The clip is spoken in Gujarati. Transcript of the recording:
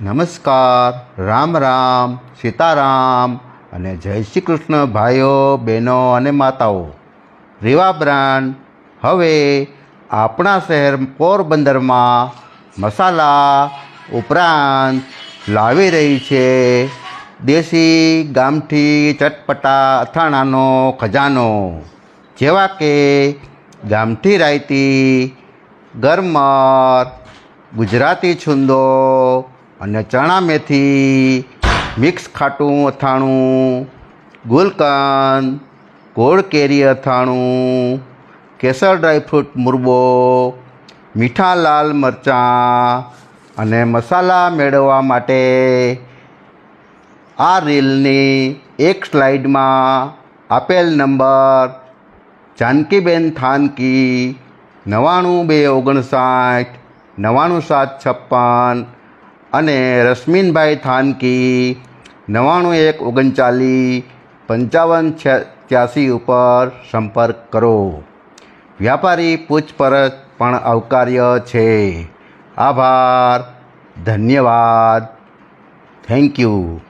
નમસ્કાર, રામ રામ, સીતારામ અને જય શ્રી કૃષ્ણ ભાઈઓ, બહેનો અને માતાઓ. રેવા બ્રાન્ડ, હવે આપણા શહેર પોરબંદરમાં મસાલા ઉપરાંત લાવી રહી છે દેશી ગામઠી ચટપટા અથાણાનો ખજાનો. જેવા કે ગામઠી રાયતી, ગરમર, ગુજરાતી છુંદો અને ચણા મેથી, મિક્સ ખાટું અથાણું ગુલકંદ ગોળ કેરી અથાણું, કેસર ડ્રાયફ્રૂટ મુરબો, મીઠા લાલ મરચાં અને મસાલા મેળવવા માટે આ રીલની એક સ્લાઇડમાં આપેલ નંબર જાનકીબેન થાનકી નવ્વાણું બે ઓગણસાઠ નવ્વાણું સાત છપ્પન અને રશ્મિનભાઈ થાનકી નવ્વાણું એક ઓગણચાલીસ, પંચાવન ત્યાસી ઉપર સંપર્ક કરો. વ્યાપારી પૂછપરછ પણ આવકાર્ય છે. આભાર. ધન્યવાદ. Thank you.